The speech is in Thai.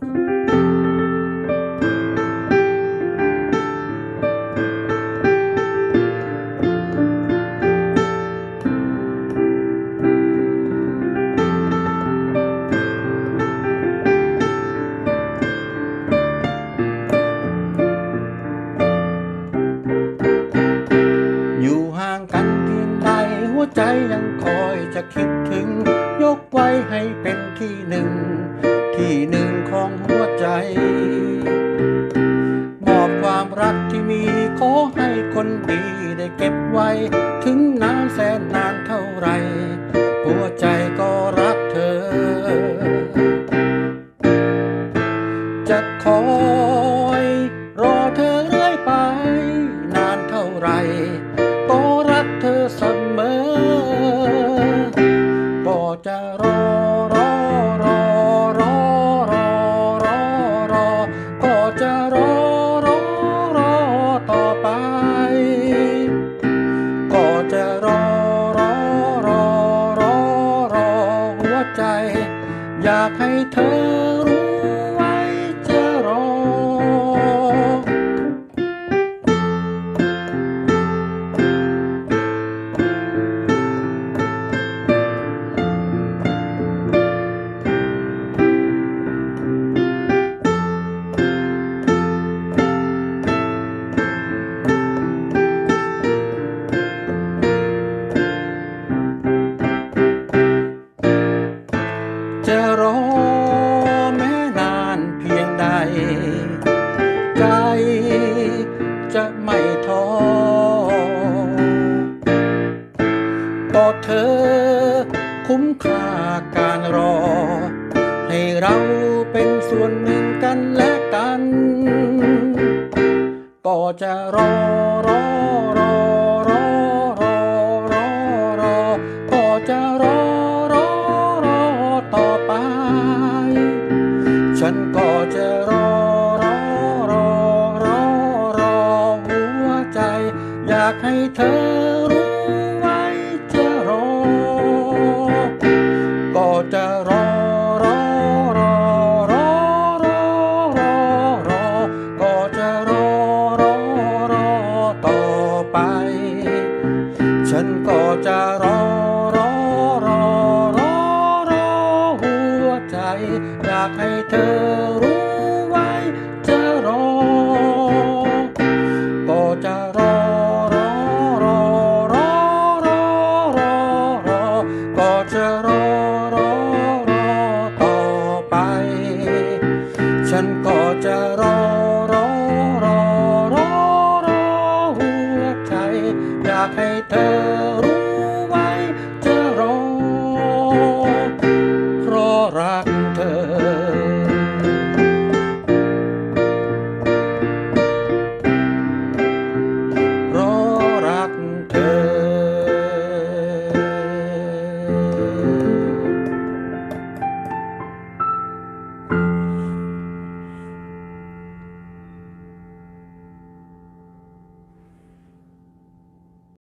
อยู่ห่างกันเพียงใดหัวใจยังคอยจะคิดถึง ยกไว้ให้เป็นที่หนึ่ง ที่หนึ่งของหัวใจ มอบความรักที่มีขอให้คนดีได้เก็บไว้ ถึงนานแสนนานเท่าไร หัวใจก็รักเธอ จะคอย เธอรู้ไว้จะรอ จะรอ เธอ คุ้มค่าการรอ ให้เราเป็นส่วนหนึ่งกันและกัน ก็จะรอรอรอรอรอรอรอก็จะรอรอรอต่อไป ฉันก็จะรอรอรอรอรอหัวใจ อยากให้เธอ ไป ฉันก็จะรอรอรอรอรอหัวใจ อยากให้เธอรู้ไว้จะรอ ก็จะรอ